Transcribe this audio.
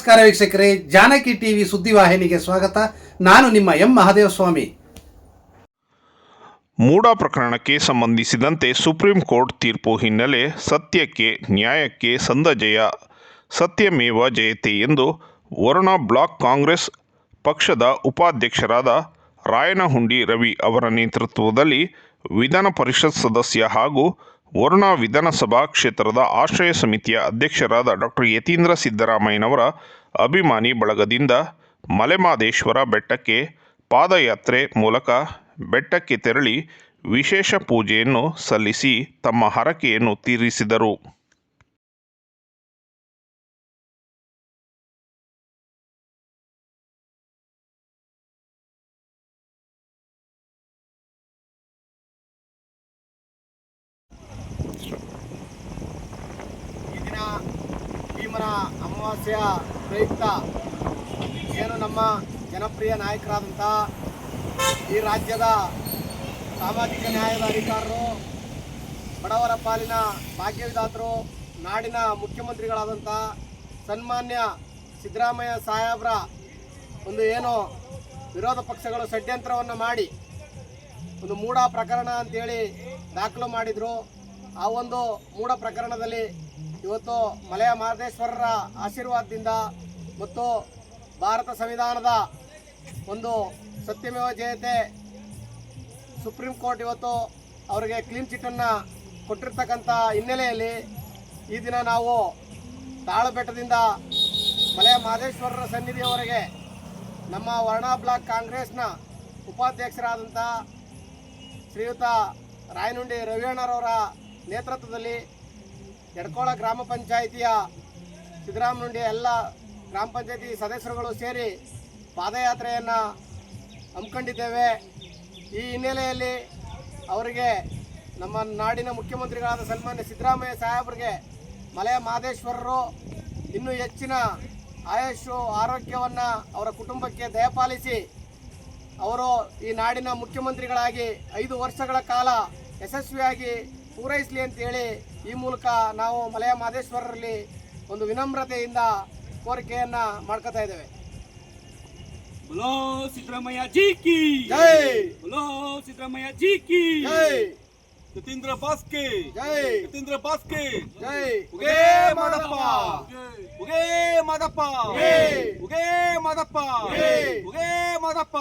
ವೀಕ್ಷಕರೇ, ಜಾನಕಿ ಟಿವಿ ಸುದ್ದಿವಾಹಿನಿಗೆ ಸ್ವಾಗತ. ನಾನು ನಿಮ್ಮ ಎಂ ಮಹಾದೇವಸ್ವಾಮಿ. ಮೂಡ ಪ್ರಕರಣಕ್ಕೆ ಸಂಬಂಧಿಸಿದಂತೆ ಸುಪ್ರೀಂ ಕೋರ್ಟ್ ತೀರ್ಪು ಹಿನ್ನೆಲೆ ಸತ್ಯಕ್ಕೆ, ನ್ಯಾಯಕ್ಕೆ ಸಂದ ಜಯ ಸತ್ಯಮೇವ ಜಯತೆ ಎಂದು ವರುಣ ಬ್ಲಾಕ್ ಕಾಂಗ್ರೆಸ್ ಪಕ್ಷದ ಉಪಾಧ್ಯಕ್ಷರಾದ ರಾಯನಹುಂಡಿ ರವಿ ಅವರ ನೇತೃತ್ವದಲ್ಲಿ ವಿಧಾನ ಪರಿಷತ್ ಸದಸ್ಯ ಹಾಗೂ ವರುಣ ವಿಧಾನಸಭಾ ಕ್ಷೇತ್ರದ ಆಶ್ರಯ ಸಮಿತಿಯ ಅಧ್ಯಕ್ಷರಾದ ಡಾಕ್ಟರ್ ಯತೀಂದ್ರ ಸಿದ್ದರಾಮಯ್ಯನವರ ಅಭಿಮಾನಿ ಬಳಗದಿಂದ ಮಲೆಮಾದೇಶ್ವರ ಬೆಟ್ಟಕ್ಕೆ ಪಾದಯಾತ್ರೆ ಮೂಲಕ ಬೆಟ್ಟಕ್ಕೆ ತೆರಳಿ ವಿಶೇಷ ಪೂಜೆಯನ್ನು ಸಲ್ಲಿಸಿ ತಮ್ಮ ಹರಕೆಯನ್ನು ತೀರಿಸಿದರು. ಅಮಾವಾಸ್ಯೆಯ ಪ್ರಯುಕ್ತ ಏನು ನಮ್ಮ ಜನಪ್ರಿಯ ನಾಯಕರಾದಂಥ ಈ ರಾಜ್ಯದ ಸಾಮಾಜಿಕ ನ್ಯಾಯದ ಅಧಿಕಾರರು, ಬಡವರ ಪಾಲಿನ ಭಾಗ್ಯವಿದಾತರು, ನಾಡಿನ ಮುಖ್ಯಮಂತ್ರಿಗಳಾದಂಥ ಸನ್ಮಾನ್ಯ ಸಿದ್ದರಾಮಯ್ಯ ಸಾಹೇಬ್ರ ಒಂದು ಏನು ವಿರೋಧ ಪಕ್ಷಗಳು ಷಡ್ಯಂತ್ರವನ್ನು ಮಾಡಿ ಒಂದು ಮೂಢ ಪ್ರಕರಣ ಅಂತೇಳಿ ದಾಖಲು ಮಾಡಿದರು. ಆ ಒಂದು ಮೂಢ ಪ್ರಕರಣದಲ್ಲಿ ಇವತ್ತು ಮಲೆಯ ಮಹದೇಶ್ವರರ ಆಶೀರ್ವಾದದಿಂದ ಮತ್ತು ಭಾರತ ಸಂವಿಧಾನದ ಒಂದು ಸತ್ಯಮೇವ ಜಯತೆ ಸುಪ್ರೀಂ ಕೋರ್ಟ್ ಇವತ್ತು ಅವರಿಗೆ ಕ್ಲೀನ್ ಚಿಟ್ಟನ್ನು ಕೊಟ್ಟಿರ್ತಕ್ಕಂಥ ಹಿನ್ನೆಲೆಯಲ್ಲಿ ಈ ದಿನ ನಾವು ತಾಳಬೆಟ್ಟದಿಂದ ಮಲಯ ಮಹದೇಶ್ವರರ ಸನ್ನಿಧಿಯವರೆಗೆ ನಮ್ಮ ವರ್ಣ ಬ್ಲಾಕ್ ಕಾಂಗ್ರೆಸ್ನ ಉಪಾಧ್ಯಕ್ಷರಾದಂಥ ಶ್ರೀಯುತ ರಾಯನುಂಡಿ ರವಿಯಣ್ಣರವರ ನೇತೃತ್ವದಲ್ಲಿ ಎಡ್ಕೋಳ ಗ್ರಾಮ ಪಂಚಾಯಿತಿಯ ಸಿದ್ದರಾಮನುಂಡಿ ಎಲ್ಲ ಗ್ರಾಮ ಪಂಚಾಯಿತಿ ಸದಸ್ಯರುಗಳು ಸೇರಿ ಪಾದಯಾತ್ರೆಯನ್ನು ಹಮ್ಮಿಕೊಂಡಿದ್ದೇವೆ. ಈ ಹಿನ್ನೆಲೆಯಲ್ಲಿ ಅವರಿಗೆ ನಮ್ಮ ನಾಡಿನ ಮುಖ್ಯಮಂತ್ರಿಗಳಾದ ಸನ್ಮಾನ್ಯ ಸಿದ್ದರಾಮಯ್ಯ ಸಾಹೇಬರಿಗೆ ಮಲೆಯ ಮಹದೇಶ್ವರರು ಇನ್ನೂ ಹೆಚ್ಚಿನ ಆಯುಷು ಆರೋಗ್ಯವನ್ನು ಅವರ ಕುಟುಂಬಕ್ಕೆ ದಯಪಾಲಿಸಿ ಅವರು ಈ ನಾಡಿನ ಮುಖ್ಯಮಂತ್ರಿಗಳಾಗಿ ಐದು ವರ್ಷಗಳ ಕಾಲ ಯಶಸ್ವಿಯಾಗಿ ಪೂರೈಸಲಿ ಅಂತೇಳಿ ಈ ಮೂಲಕ ನಾವು ಮಲೆಯ ಮಹದೇಶ್ವರರಲ್ಲಿ ಒಂದು ವಿನಮ್ರತೆಯಿಂದ ಕೋರಿಕೆಯನ್ನು ಮಾಡ್ಕೋತಾ ಇದ್ದೇವೆ. ಬಲೋ ಸಿದ್ದರಾಮಯ್ಯ ಜಿ ಕಿ! ಜೈ! ಬಲೋ ಸಿದ್ದರಾಮಯ್ಯ ಜಿ ಕಿ! ಜೈ! ಯತೀಂದ್ರ ಬಾಸ್ಕೆ ಜೈ! ಯತೀಂದ್ರ ಬಾಸ್ಕೆ ಜೈ! ಉಗೇ ಮಾದಪ್ಪ! ಉಗೇ ಮಾದಪ್ಪ! ಉಗೇ ಮಾದಪ್ಪ! ಉಗೇ ಮಾದಪ್ಪ!